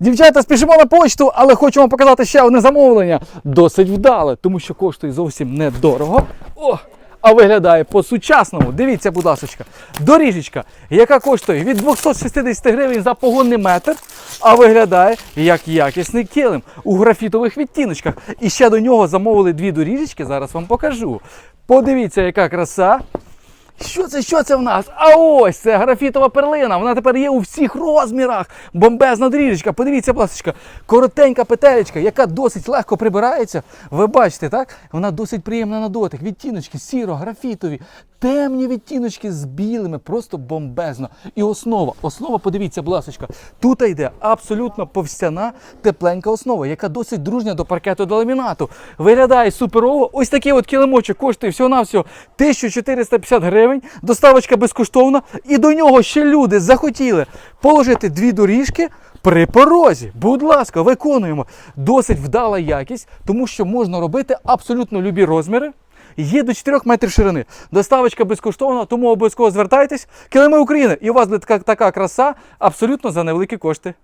Дівчата, спішимо на почту, але хочу вам показати ще одне замовлення. Досить вдале, тому що коштує зовсім недорого. О! А виглядає по-сучасному. Дивіться, будь ласка, доріжечка, яка коштує від 260 гривень за погонний метр, а виглядає як якісний килим у графітових відтіночках. І ще до нього замовили дві доріжечки, зараз вам покажу. Подивіться, яка краса. Що це? Що це в нас? А ось це графітова перлина. Вона тепер є у всіх розмірах. Бомбезна дріжечка. Подивіться, будь коротенька петелечка, яка досить легко прибирається. Ви бачите, так? Вона досить приємна на дотик. Відтіночки сіро, графітові, темні відтіночки з білими, просто бомбезно. І основа. Основа, подивіться, ласка, тут йде абсолютно повстяна тепленька основа, яка досить дружня до паркету до ламінату. Виглядає суперово. Ось такий от килимочок коштує всього-навсього 1450 гривень. Доставочка безкоштовна. І до нього ще люди захотіли положити дві доріжки. При порозі, будь ласка, виконуємо. Досить вдала якість, тому що можна робити абсолютно любі розміри. Є до 4 метрів ширини. Доставочка безкоштовна, тому обов'язково звертайтесь. Килими України, і у вас буде така, така краса абсолютно за невеликі кошти.